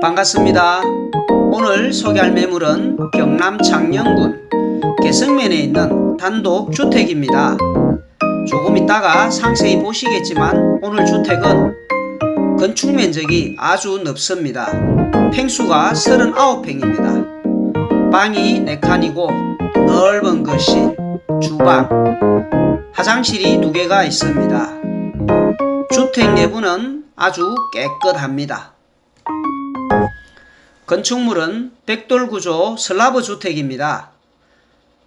반갑습니다. 오늘 소개할 매물은 경남 창녕군 개성면에 있는 단독 주택입니다. 조금 있다가 상세히 보시겠지만 오늘 주택은 건축 면적이 아주 넓습니다. 평수가 39평입니다. 방이 4칸이고 넓은 거실, 주방, 화장실이 2개가 있습니다. 주택 내부는 아주 깨끗합니다. 건축물은 백돌 구조 슬라브 주택입니다.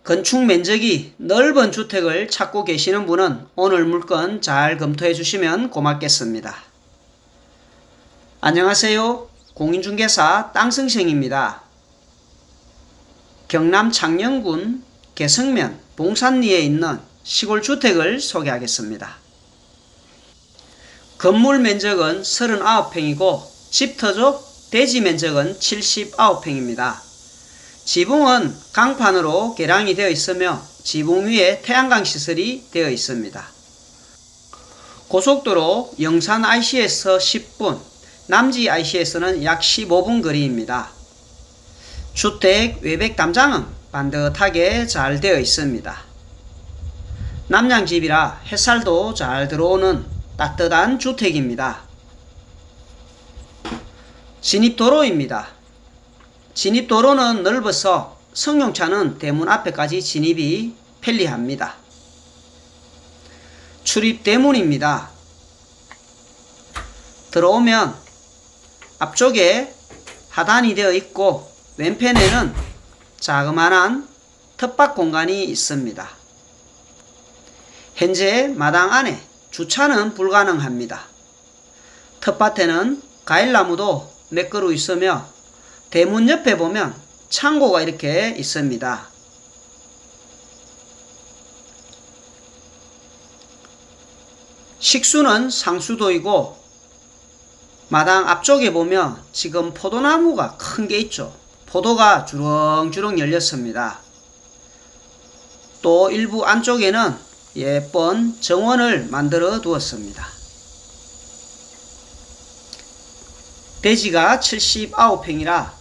건축 면적이 넓은 주택을 찾고 계시는 분은 오늘 물건 잘 검토해 주시면 고맙겠습니다. 안녕하세요. 공인중개사 땅승생입니다. 경남 창녕군 개성면 봉산리에 있는 시골 주택을 소개하겠습니다. 건물 면적은 39평이고 집터조 대지 면적은 79평입니다. 지붕은 강판으로 개량이 되어 있으며 지붕 위에 태양광 시설이 되어 있습니다. 고속도로 영산 IC에서 10분, 남지 IC에서는 약 15분 거리입니다. 주택 외벽 담장은 반듯하게 잘 되어 있습니다. 남양집이라 햇살도 잘 들어오는 따뜻한 주택입니다. 진입도로입니다. 진입도로는 넓어서 승용차는 대문 앞에까지 진입이 편리합니다. 출입대문입니다. 들어오면 앞쪽에 하단이 되어 있고 왼편에는 자그마한 텃밭 공간이 있습니다. 현재 마당 안에 주차는 불가능합니다. 텃밭에는 과일나무도 몇 그루 있으며 대문 옆에 보면 창고가 이렇게 있습니다. 식수는 상수도이고 마당 앞쪽에 보면 지금 포도나무가 큰 게 있죠. 포도가 주렁주렁 열렸습니다. 또 일부 안쪽에는 예쁜 정원을 만들어 두었습니다. 대지가 79평이라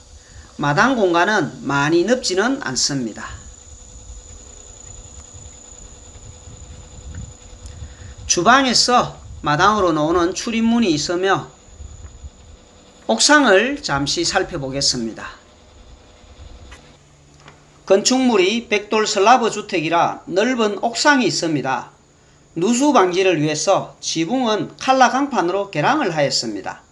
마당 공간은 많이 넓지는 않습니다. 주방에서 마당으로 나오는 출입문이 있으며 옥상을 잠시 살펴보겠습니다. 건축물이 백돌 슬라브 주택이라 넓은 옥상이 있습니다. 누수 방지를 위해서 지붕은 칼라 강판으로 개량을 하였습니다.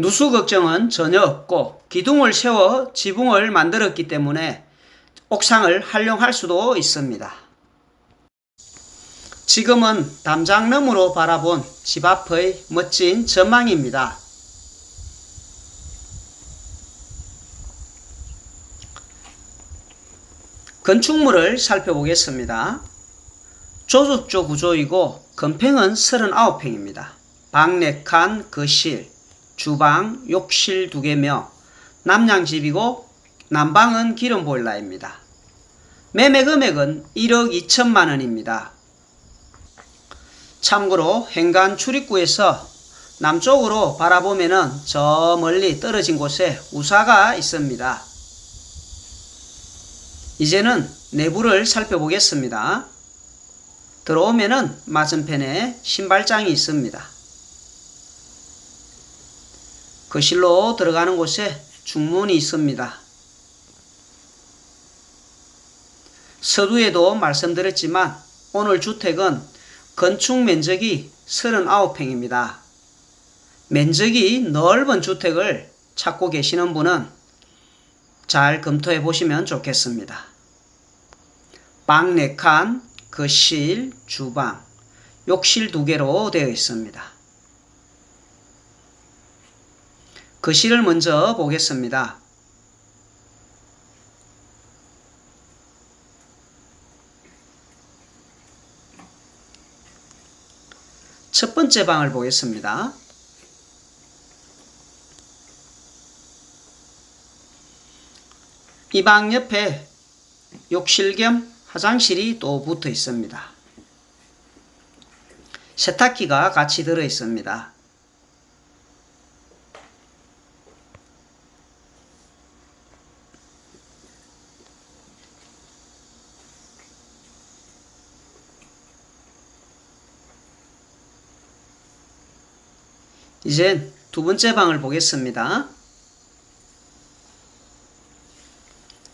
누수 걱정은 전혀 없고 기둥을 세워 지붕을 만들었기 때문에 옥상을 활용할 수도 있습니다. 지금은 담장 너머로 바라본 집 앞의 멋진 전망입니다. 건축물을 살펴보겠습니다. 조석조 구조이고 건평은 39평입니다. 방 4칸, 거실, 주방, 욕실 2개며 남양집이고 난방은 기름 보일러입니다. 매매 금액은 1억 2천만 원입니다. 참고로 행간 출입구에서 남쪽으로 바라보면은 저 멀리 떨어진 곳에 우사가 있습니다. 이제는 내부를 살펴보겠습니다. 들어오면은 맞은편에 신발장이 있습니다. 거실로 들어가는 곳에 중문이 있습니다. 서두에도 말씀드렸지만 오늘 주택은 건축 면적이 39평입니다. 면적이 넓은 주택을 찾고 계시는 분은 잘 검토해 보시면 좋겠습니다. 방 4칸, 거실, 주방, 욕실 2개로 되어 있습니다. 거실을 먼저 보겠습니다. 첫 번째 방을 보겠습니다. 이 방 옆에 욕실 겸 화장실이 또 붙어 있습니다. 세탁기가 같이 들어 있습니다. 이젠 두 번째 방을 보겠습니다.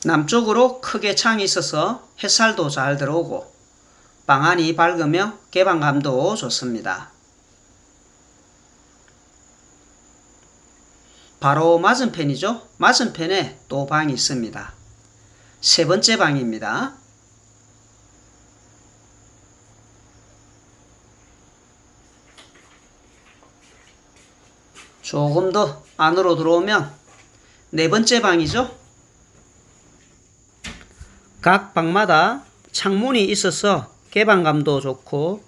남쪽으로 크게 창이 있어서 햇살도 잘 들어오고 방 안이 밝으며 개방감도 좋습니다. 바로 맞은편이죠. 맞은편에 또 방이 있습니다. 세 번째 방입니다. 조금 더 안으로 들어오면 네 번째 방이죠. 각 방마다 창문이 있어서 개방감도 좋고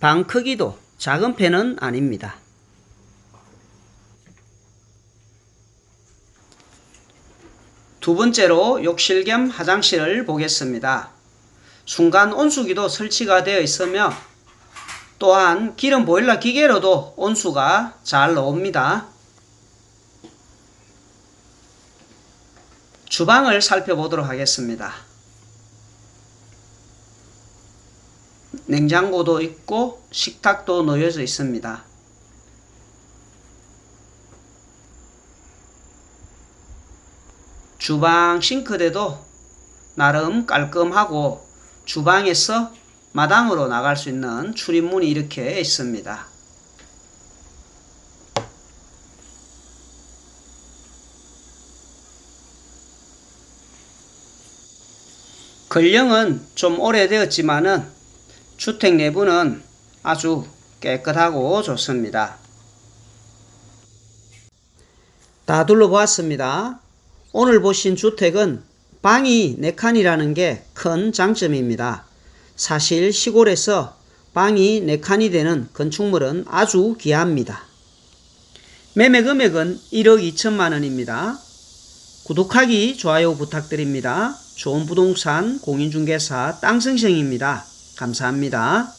방 크기도 작은 편은 아닙니다. 두 번째로 욕실 겸 화장실을 보겠습니다. 순간 온수기도 설치가 되어 있으며 또한 기름 보일러 기계로도 온수가 잘 나옵니다. 주방을 살펴보도록 하겠습니다. 냉장고도 있고 식탁도 놓여져 있습니다. 주방 싱크대도 나름 깔끔하고 주방에서 마당으로 나갈 수 있는 출입문이 이렇게 있습니다. 건령은 좀 오래되었지만은 주택 내부는 아주 깨끗하고 좋습니다. 다 둘러보았습니다. 오늘 보신 주택은 방이 4칸이라는 게 큰 장점입니다. 사실 시골에서 방이 4칸이 되는 건축물은 아주 귀합니다. 매매 금액은 1억 2천만 원입니다. 구독하기, 좋아요 부탁드립니다. 좋은 부동산 공인중개사 땅성생입니다. 감사합니다.